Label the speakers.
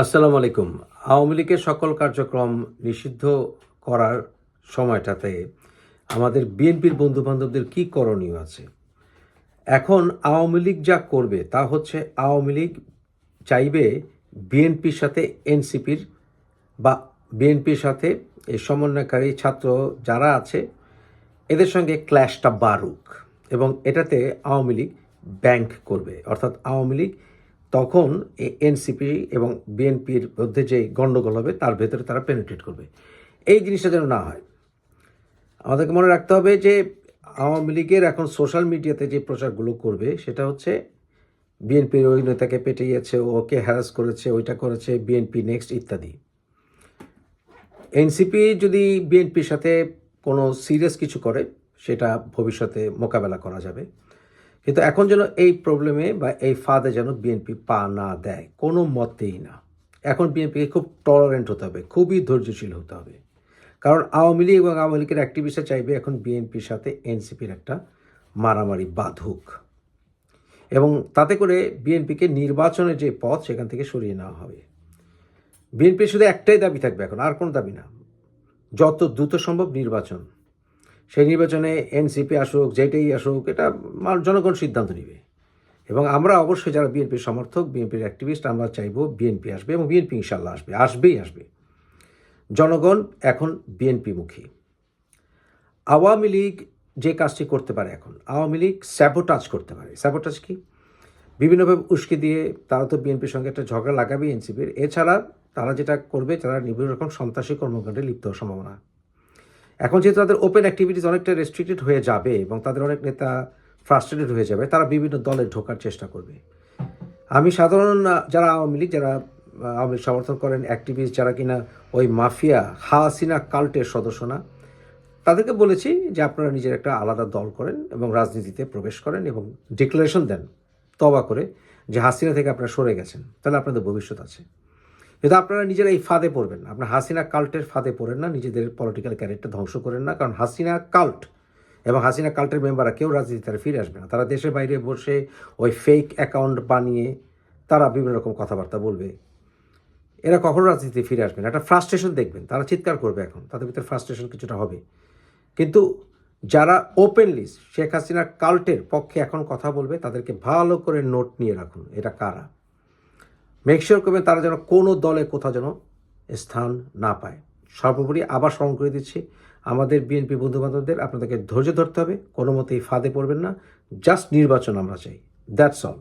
Speaker 1: আসসালামু আলাইকুম। আওয়ামী লীগের সকল কার্যক্রম নিষিদ্ধ করার সময়টাতে আমাদের বিএনপির বন্ধু বান্ধবদের কী করণীয় আছে? এখন আওয়ামী লীগ যা করবে তা হচ্ছে আওয়ামী লীগ চাইবে বিএনপির সাথে এনসিপির বা বিএনপির সাথে এই সমন্বয়কারী ছাত্র যারা আছে, এদের সঙ্গে ক্ল্যাশটা বাড়ুক এবং এটাতে আওয়ামী লীগ ব্যাংক করবে। অর্থাৎ আওয়ামী লীগ তখন এনসিপি এবং বিএনপির মধ্যে যে গণ্ডগোল হবে, তার ভেতরে তারা পেনিট্রেট করবে। এই জিনিসটা যেন না হয়। আমাদেরকে মনে রাখতে হবে যে আওয়ামী লীগের এখন সোশ্যাল মিডিয়াতে যে প্রচারগুলো করবে, সেটা হচ্ছে বিএনপির ওই নেতাকে পেটিয়েছে, ওকে হ্যারাস করেছে, ওইটা করেছে বিএনপি নেক্সট ইত্যাদি। এনসিপি যদি বিএনপির সাথে কোনো সিরিয়াস কিছু করে, সেটা ভবিষ্যতে মোকাবেলা করা যাবে। কিন্তু এখন যেন এই প্রবলেমে বা এই ফাঁদে যেন বিএনপি পা না দেয়, কোনো মতেই না। এখন বিএনপিকে খুব টলারেন্ট হতে হবে, খুবই ধৈর্যশীল হতে হবে। কারণ আওয়ামী লীগ এবং আওয়ামী লীগের অ্যাক্টিভিস্টরা চাইবে এখন বিএনপির সাথে এনসিপির একটা মারামারি বাঁধুক। এবং তাতে করে বিএনপিকে নির্বাচনের যে পথ, সেখান থেকে সরিয়ে নেওয়া হবে। বিএনপির শুধু একটাই দাবি থাকবে এখন, আর কোনো দাবি না। যত দ্রুত সম্ভব নির্বাচন। সেই নির্বাচনে এনসিপি আসুক যেটাই আসুক, এটা জনগণ সিদ্ধান্ত নেবে। এবং আমরা অবশ্যই যারা বিএনপির সমর্থক, বিএনপির অ্যাক্টিভিস্ট আমরা চাইব বিএনপি আসবে এবং বিএনপি ইনশাল্লাহ আসবে। আসবেই আসবে। জনগণ এখন বিএনপিমুখী। আওয়ামী লীগ যে কাজটি করতে পারে এখন, আওয়ামী লীগ স্যাবোটাজ করতে পারে। স্যাবোটাজ কি? বিভিন্নভাবে উস্কে দিয়ে তারা তো বিএনপির সঙ্গে একটা ঝগড়া লাগাবে এনসিপির। এছাড়া তারা যেটা করবে, তারা বিভিন্ন রকম সন্ত্রাসী কর্মকাণ্ডে লিপ্ত হওয়ার সম্ভাবনা। এখন যেহেতু তাদের ওপেন অ্যাক্টিভিটিস অনেকটা রেস্ট্রিক্টেড হয়ে যাবে এবং তাদের অনেক নেতা ফ্রাস্ট্রেটেড হয়ে যাবে, তারা বিভিন্ন দলে ঢোকার চেষ্টা করবে। আমি সাধারণ যারা আওয়ামী লীগ, যারা আওয়ামী লীগ সমর্থন করেন অ্যাক্টিভিস্ট যারা কিনা ওই মাফিয়া হাসিনা কাল্টের সদস্য না, তাদেরকে বলেছি যে আপনারা নিজের একটা আলাদা দল করেন এবং রাজনীতিতে প্রবেশ করেন এবং ডিক্লারেশন দেন, তবা করে যে হাসিনা থেকে আপনারা সরে গেছেন, তাহলে আপনাদের ভবিষ্যৎ আছে। কিন্তু আপনারা নিজেরা এই ফাঁদে পড়বেন না। আপনার হাসিনা কাল্টের ফাঁদে পড়েন না, নিজেদের পলিটিক্যাল ক্যারেক্টার ধ্বংস করেন না, কারণ হাসিনা কাল্ট এবং হাসিনা কাল্টের মেম্বাররা কেউ রাজনীতিতে ফিরে আসবে না। তারা দেশের বাইরে বসে ওই ফেক অ্যাকাউন্ট বানিয়ে তারা বিভিন্ন রকম কথাবার্তা বলবে। এরা কখনো রাজনীতিতে ফিরে আসবে না। একটা ফ্রাস্ট্রেশন দেখবেন, তারা চিৎকার করবে এখন, তাদের ভিতরে ফ্রাস্ট্রেশন কিছুটা হবে। কিন্তু যারা ওপেনলি শেখ হাসিনার কাল্টের পক্ষে এখন কথা বলবে, তাদেরকে ভালো করে নোট নিয়ে রাখুন এটা কারা? মেকশিওর করবেন তারা যেন কোনো দলে কোথাও যেন স্থান না পায়। সর্বোপরি আবার স্মরণ করে দিচ্ছি, আমাদের বিএনপি বন্ধুবান্ধবদের আপনাদেরকে ধৈর্য ধরতে হবে, কোনো মতেই ফাঁদে পড়বেন না জাস্ট নির্বাচন আমরা চাই দ্যাটস অল